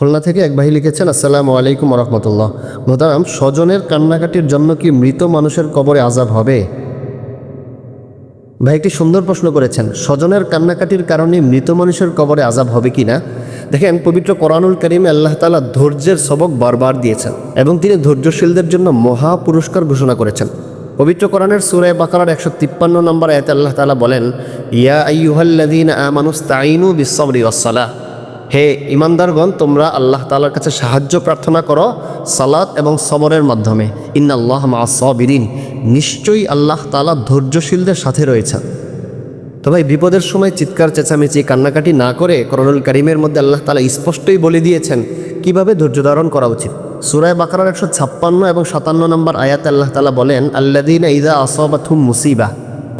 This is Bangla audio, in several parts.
খুলনা থেকে এক ভাই লিখেছেন, আসসালামু আলাইকুম রহমতুল্লাহ মোহতারাম, স্বজনের কান্নাকাটির জন্য কি মৃত মানুষের কবরে আজাব হবে? ভাই একটি সুন্দর প্রশ্ন করেছেন, স্বজনের কান্নাকাটির কারণে মৃত মানুষের কবরে আজাব হবে কি না? দেখেন, পবিত্র কোরআনুল করিমে আল্লাহ তালা ধৈর্যের সবক বারবার দিয়েছেন এবং তিনি ধৈর্যশীলদের জন্য মহা পুরস্কার ঘোষণা করেছেন। পবিত্র কোরআনের সুরায় বাকারার একশো তিপ্পান্ন নম্বর আয়তে আল্লাহ তালা বলেন, ইয়া আইয়ুহাল্লাদিন আমানুস তাইনু বিশ্বরি ওয়াসালাহ হে ইমানদারগণ, তোমরা আল্লাহ তালার কাছে সাহায্য প্রার্থনা করো সালাত এবং সবরের মাধ্যমে। ইন্নাল্লাহ মা সবিরিন। নিশ্চয়ই আল্লাহ তালা ধৈর্যশীলদের সাথে রয়েছেন। তো ভাই, বিপদের সময় চিৎকার, চেঁচামেচি, কান্নাকাটি না করে করণুল করিমের মধ্যে আল্লাহ তালা স্পষ্টই বলে দিয়েছেন কীভাবে ধৈর্য ধারণ করা উচিত। সুরায় বাকারার একশো ছাপ্পান্ন এবং সাতান্ন নম্বর আয়াত আল্লাহ তালা বলেন আল্লাদিন ইদা আসবাথুম মুসিবা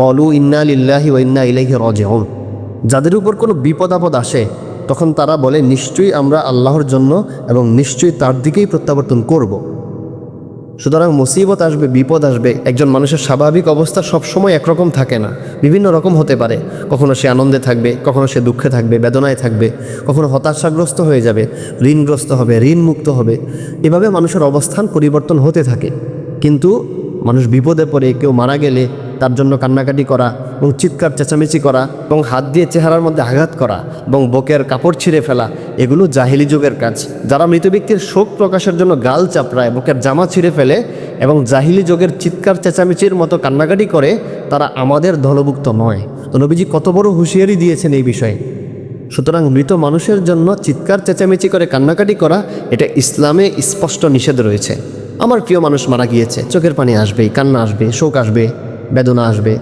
পলু ইন্না লিল্লাহি ও ইন্না ইলাইহি রাজিউন। যাদের উপর কোনো বিপদ আপদ আসে তখন তারা বলে, নিশ্চয়ই আমরা আল্লাহর জন্য এবং নিশ্চয়ই তার দিকেই প্রত্যাবর্তন করব। সুতরাং মুসিবত আসবে, বিপদ আসবে। একজন মানুষের স্বাভাবিক অবস্থা সবসময় একরকম থাকে না। বিভিন্ন রকম হতে পারে। কখনো সে আনন্দে থাকবে, কখনো সে দুঃখে থাকবে, বেদনায় থাকবে, কখনো হতাশাগ্রস্ত হয়ে যাবে, ঋণগ্রস্ত হবে ঋণ মুক্ত হবে। এভাবে মানুষের অবস্থান পরিবর্তন হতে থাকে। কিন্তু মানুষ বিপদে পড়ে, কেউ মারা গেলে তার জন্য কান্নাকাটি করা এবং চিৎকার, চেঁচামেচি করা এবং হাত দিয়ে চেহারার মধ্যে আঘাত করা এবং বকের কাপড় ছিঁড়ে ফেলা, এগুলো জাহিলি যুগের কাজ। যারা মৃত ব্যক্তির শোক প্রকাশের জন্য গাল চাপড়ায়, বুকের জামা ছিঁড়ে ফেলে এবং জাহিলি যুগের চিৎকার, চেঁচামেচির মতো কান্নাকাটি করে, তারা আমাদের দলভুক্ত নয়। তো নবীজি কত বড় হুঁশিয়ারি দিয়েছেন এই বিষয়ে। সুতরাং মৃত মানুষের জন্য চিৎকার, চেঁচামেচি করে কান্নাকাটি করা, এটা ইসলামে স্পষ্ট নিষেধ রয়েছে। আমার প্রিয় মানুষ মারা গিয়েছে, চোখের পানি আসবেই, কান্না আসবে, শোক আসবে। বেদনা আসবে।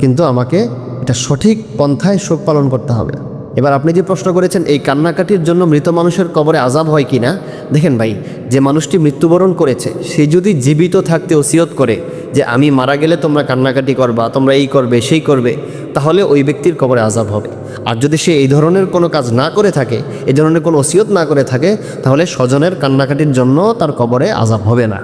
কিন্তু আমাকে এটা সঠিক পন্থায় শোক পালন করতে হবে। এবার আপনি যে প্রশ্ন করেছেন, এই কান্নাকাটির জন্য মৃত মানুষের কবরে আজাব হয় কি না দেখেন ভাই, যে মানুষটি মৃত্যুবরণ করেছে, সে যদি জীবিত থাকতে ওসিয়ত করে যে আমি মারা গেলে তোমরা কান্নাকাটি করবা, তোমরা এই করবে, সেই করবে, তাহলে ওই ব্যক্তির কবরে আজাব হবে। আর যদি সে এই ধরনের কোনো কাজ না করে থাকে এই ধরনের কোনো ওসিয়ত না করে থাকে, তাহলে স্বজনের কান্নাকাটির জন্য তার কবরে আজাব হবে না।